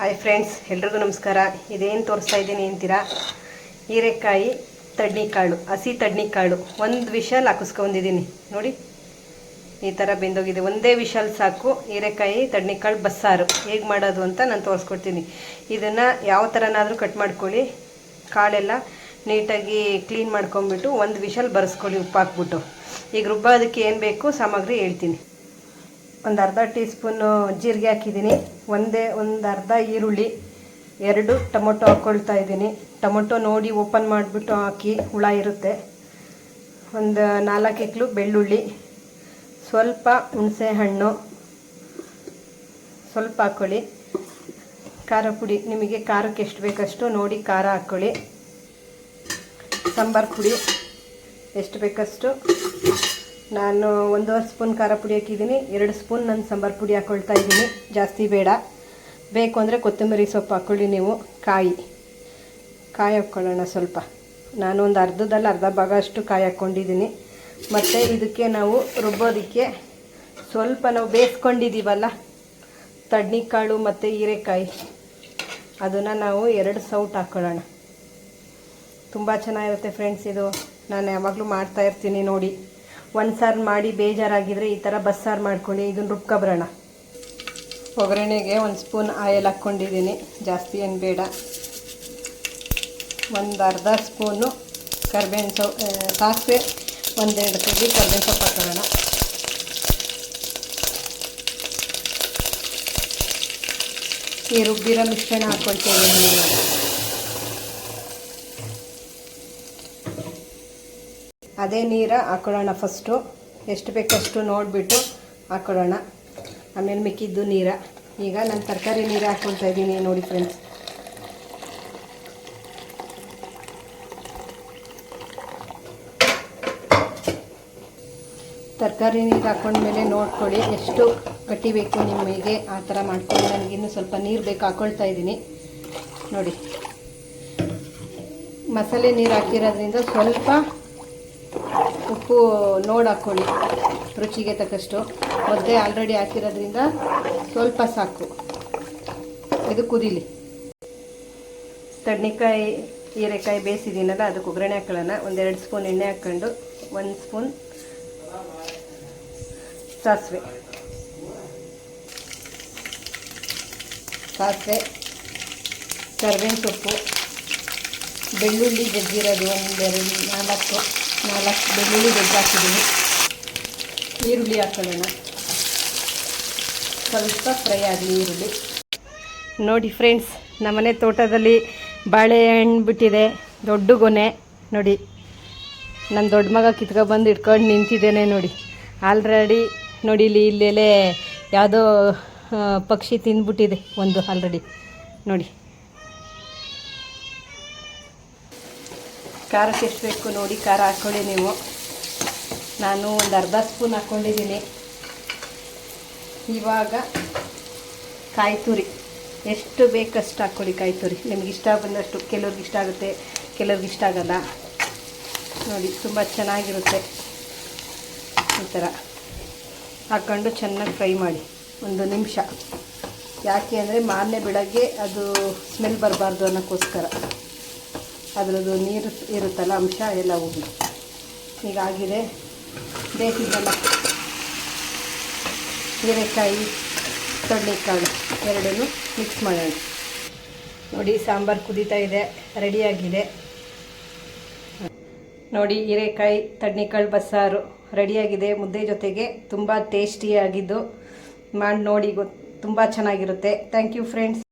Hi friends ಎಲ್ರಿಗೂ ನಮಸ್ಕಾರ. ಇದೇನು ತೋರಿಸ್ತಾ ಇದ್ದೀನಿ ಅಂತೀರಾ? ಹೀರೆಕಾಯಿ ತಡ್ನಿಕಾಳು ಹಸಿ ತಡ್ನಿಕಾಳು ಒಂದು ವಿಷಲ್ ಹಾಕಿಸ್ಕೊಂಡಿದ್ದೀನಿ. ನೋಡಿ, ಈ ಥರ ಬೆಂದೋಗಿದೆ. ಒಂದೇ ವಿಷಲ್ ಸಾಕು. ಹೀರೆಕಾಯಿ ತಡ್ನಿಕಾಳು ಬಸ್ಸಾರು. ಹೇಗೆ ಮಾಡೋದು ಅಂತ ನಾನು ತೋರಿಸ್ಕೊಡ್ತೀನಿ. ಇದನ್ನು ಯಾವ ಥರನಾದರೂ ಕಟ್ ಮಾಡ್ಕೊಳ್ಳಿ. ಕಾಳೆಲ್ಲ ನೀಟಾಗಿ ಕ್ಲೀನ್ ಮಾಡ್ಕೊಂಬಿಟ್ಟು ಒಂದು ವಿಷಲ್ ಬರೆಸ್ಕೊಳ್ಳಿ ಉಪ್ಪು ಹಾಕ್ಬಿಟ್ಟು ಈಗ ರುಬ್ಬೋದಕ್ಕೆ ಏನು ಬೇಕು ಸಾಮಗ್ರಿ ಹೇಳ್ತೀನಿ. ಒಂದು ಅರ್ಧ ಟೀ ಸ್ಪೂನು ಜೀರಿಗೆ ಹಾಕಿದ್ದೀನಿ. ಒಂದೇ ಒಂದು ಅರ್ಧ ಈರುಳ್ಳಿ, ಎರಡು ಟೊಮೊಟೊ ಹಾಕ್ಕೊಳ್ತಾ ಇದ್ದೀನಿ. ಟೊಮೊಟೊ ನೋಡಿ ಓಪನ್ ಮಾಡಿಬಿಟ್ಟು ಹಾಕಿ ಹುಳ ಇರುತ್ತೆ. ಒಂದು ನಾಲ್ಕು ಎಕ್ಲು ಬೆಳ್ಳುಳ್ಳಿ, ಸ್ವಲ್ಪ ಹುಣಸೆ ಹಣ್ಣು ಸ್ವಲ್ಪ ಹಾಕ್ಕೊಳ್ಳಿ ಖಾರ ಪುಡಿ, ನಿಮಗೆ ಖಾರಕ್ಕೆ ಎಷ್ಟು ಬೇಕಷ್ಟು ನೋಡಿ ಖಾರ ಹಾಕ್ಕೊಳ್ಳಿ ಸಾಂಬಾರು ಪುಡಿ, ಎಷ್ಟು ಬೇಕಷ್ಟು ನಾನು ಒಂದೂವರೆ ಸ್ಪೂನ್ ಖಾರ ಪುಡಿ ಹಾಕಿದ್ದೀನಿ, ಎರಡು ಸ್ಪೂನ್ ನಾನು ಸಾಂಬಾರು ಪುಡಿ ಹಾಕ್ಕೊಳ್ತಾ ಇದ್ದೀನಿ. ಜಾಸ್ತಿ ಬೇಡ. ಬೇಕು ಅಂದರೆ ಕೊತ್ತಂಬರಿ ಸೊಪ್ಪು ಹಾಕ್ಕೊಳ್ಳಿ ನೀವು, ಕಾಯಿ. ಕಾಯಿ ಹಾಕ್ಕೊಳ್ಳೋಣ ಸ್ವಲ್ಪ. ನಾನು ಒಂದು ಅರ್ಧದಲ್ಲಿ ಅರ್ಧ ಭಾಗ ಅಷ್ಟು ಕಾಯಿ ಹಾಕ್ಕೊಂಡಿದ್ದೀನಿ. ಮತ್ತು ಇದಕ್ಕೆ ನಾವು ರುಬ್ಬೋದಕ್ಕೆ ಸ್ವಲ್ಪ ನಾವು ಬೇಯಿಸ್ಕೊಂಡಿದ್ದೀವಲ್ಲ ತಡ್ನಿಕಾಳು ಮತ್ತು ಹೀರೆಕಾಯಿ. ಅದನ್ನು ನಾವು ಎರಡು ಸೌಟ್ ಹಾಕ್ಕೊಳ್ಳೋಣ ತುಂಬ ಚೆನ್ನಾಗಿರುತ್ತೆ ಫ್ರೆಂಡ್ಸ್ ಇದು. ನಾನು ಯಾವಾಗಲೂ ಮಾಡ್ತಾಯಿರ್ತೀನಿ ನೋಡಿ. ಒಂದು ಸಾರು ಮಾಡಿ ಬೇಜಾರಾಗಿದ್ದರೆ ಈ ಥರ ಬಸ್ಸಾರು ಮಾಡ್ಕೊಳ್ಳಿ ಇದನ್ನು ರುಬ್ಕೊಬರೋಣ ಒಗ್ಗರಣೆಗೆ ಒಂದು ಸ್ಪೂನ್ ಆಯಿಲ್ ಹಾಕ್ಕೊಂಡಿದ್ದೀನಿ. ಜಾಸ್ತಿ ಏನು ಬೇಡ. ಒಂದು ಅರ್ಧ ಸ್ಪೂನು ಕರ್ಬೇವಿನ ಸೊಪ್ಪು ಸಾಸಿವೆ, ಒಂದೆರಡು ಕಡ್ಡಿ ಕರ್ಬೇವಿನ ಸೊಪ್ಪು ಹಾಕೊಳ್ಳೋಣ ಈ ರುಬ್ಬಿರೋ ಮಿಶ್ರಣ ಹಾಕ್ಕೊಳ್ತೇವೆ ಅದೇ ನೀರು ಹಾಕೊಳ್ಳೋಣ ಫಸ್ಟು ಎಷ್ಟು ಬೇಕಷ್ಟು ನೋಡಿಬಿಟ್ಟು ಹಾಕೊಳ್ಳೋಣ. ಆಮೇಲೆ ಮಿಕ್ಕಿದ್ದು ನೀರ. ಈಗ ನಾನು ತರಕಾರಿ ನೀರು ಹಾಕ್ಕೊಳ್ತಾ ಇದ್ದೀನಿ ನೋಡಿ ಫ್ರೆಂಡ್ಸ್ ತರಕಾರಿ ನೀರು ಹಾಕೊಂಡ್ಮೇಲೆ ನೋಡ್ಕೊಳ್ಳಿ ಎಷ್ಟು ಕಟ್ಟಿಬೇಕು ನಿಮಗೆ. ಆ ಥರ ಮಾಡ್ಕೊಂಡು ನನಗಿನ್ನೂ ಸ್ವಲ್ಪ ನೀರು ಬೇಕು ಹಾಕೊಳ್ತಾ ಇದ್ದೀನಿ. ನೋಡಿ. ಮಸಾಲೆ ನೀರು ಹಾಕಿರೋದ್ರಿಂದ ಸ್ವಲ್ಪ ಉಪ್ಪು ನೋಡಿ ಹಾಕ್ಕೊಳ್ಳಿ ರುಚಿಗೆ ತಕ್ಕಷ್ಟು. ಒದ್ದೆ ಆಲ್ರೆಡಿ ಹಾಕಿರೋದ್ರಿಂದ ಸ್ವಲ್ಪ ಸಾಕು. ಇದು ಕುದೀಲಿ. ತಡ್ನಿಕಾಯಿ ಹೀರೆಕಾಯಿ ಬೇಯಿಸಿದ್ದೀನಲ್ಲ, ಅದಕ್ಕೆ ಒಗ್ಗರಣೆ ಹಾಕೊಳ್ಳೋಣ. ಒಂದೆರಡು ಸ್ಪೂನ್ ಎಣ್ಣೆ ಹಾಕ್ಕೊಂಡು, ಒಂದು ಸ್ಪೂನ್ ಸಾಸಿವೆ. ಸಾಸಿವೆ, ಕರ್ಬೇವಿನ ಸೊಪ್ಪು. ಬೆಳ್ಳುಳ್ಳಿ ಜಜ್ಜಿರೋದು ಒಂದೆರಡು ನಾಲ್ಕು ನಾಲ್ಕು ಬೆಳ್ಳುಳ್ಳಿ ಜಜ್ಜಿ ಈರುಳ್ಳಿ ಹಾಕೊಳ್ಳೋಣ. ಸ್ವಲ್ಪ ಫ್ರೈ ಆಗಲಿ ಈರುಳ್ಳಿ. ನೋಡಿ ಫ್ರೆಂಡ್ಸ್, ನಮ್ಮನೆ ತೋಟದಲ್ಲಿ ಬಾಳೆಹಣ್ಣು ಬಿಟ್ಟಿದೆ, ದೊಡ್ಡ ಗೊನೆ. ನೋಡಿ ನನ್ನ ದೊಡ್ಡ ಮಗ ಕಿತ್ಕೊಬಂದು ಇಟ್ಕೊಂಡು ನಿಂತಿದ್ದೇನೆ ನೋಡಿ. ಆಲ್ರೆಡಿ ನೋಡಿ, ಇಲ್ಲಿ ಇಲ್ಲೆಲೆ ಯಾವುದೋ ಪಕ್ಷಿ ತಿಂದ್ಬಿಟ್ಟಿದೆ ಒಂದು ಆಲ್ರೆಡಿ. ನೋಡಿ. ಖಾರಕ್ಕೆ ಎಷ್ಟು ಬೇಕು ನೋಡಿ, ಖಾರ ಹಾಕ್ಕೊಳ್ಳಿ ನೀವು. ನಾನು ಒಂದು ಅರ್ಧ ಸ್ಪೂನ್ ಹಾಕ್ಕೊಂಡಿದ್ದೀನಿ ಇವಾಗ ಕಾಯಿ ತುರಿ. ಎಷ್ಟು ಬೇಕಷ್ಟು ಹಾಕ್ಕೊಳ್ಳಿ ಕಾಯಿ ತುರಿ. ನಿಮ್ಗೆ ಇಷ್ಟ ಬಂದಷ್ಟು, ಕೆಲವ್ರಿಗೆ ಇಷ್ಟ ಆಗುತ್ತೆ, ಕೆಲವ್ರಿಗೆ ಇಷ್ಟ ಆಗಲ್ಲ. ನೋಡಿ, ತುಂಬ ಚೆನ್ನಾಗಿರುತ್ತೆ. ಈ ಥರ. ಹಾಕ್ಕೊಂಡು ಚೆನ್ನಾಗಿ ಫ್ರೈ ಮಾಡಿ. ಒಂದು ನಿಮಿಷ. ಯಾಕೆ ಅಂದರೆ ಮಾರನೇ ಬೆಳಗ್ಗೆ ಅದು ಸ್ಮೆಲ್ ಬರಬಾರ್ದು ಅನ್ನೋಕ್ಕೋಸ್ಕರ. ಅದರದ್ದು ನೀರು ಇರುತ್ತಲ್ಲ ಅಂಶ ಎಲ್ಲ ಹೋಗಿ. ಈಗ ಆಗಿದೆ ಬೇಕಿದ್ದಲ್ಲ ಹೀರೆಕಾಯಿ ತೊಳ್ಳೆಕಾಳು ಎರಡನ್ನೂ ಮಿಕ್ಸ್ ಮಾಡೋಣ. ನೋಡಿ, ಸಾಂಬಾರು ಕುದೀತಾ ಇದೆ, ರೆಡಿಯಾಗಿದೆ. ನೋಡಿ, ಹೀರೆಕಾಯಿ ತಡ್ನಿಕಾಳು ಬಸ್ಸಾರು ರೆಡಿಯಾಗಿದೆ. ಮುದ್ದೆ ಜೊತೆಗೆ ತುಂಬ ಟೇಸ್ಟಿಯಾಗಿದ್ದು ಮಾಡಿ ನೋಡಿ ಗೊ ತುಂಬ ಚೆನ್ನಾಗಿರುತ್ತೆ. Thank you friends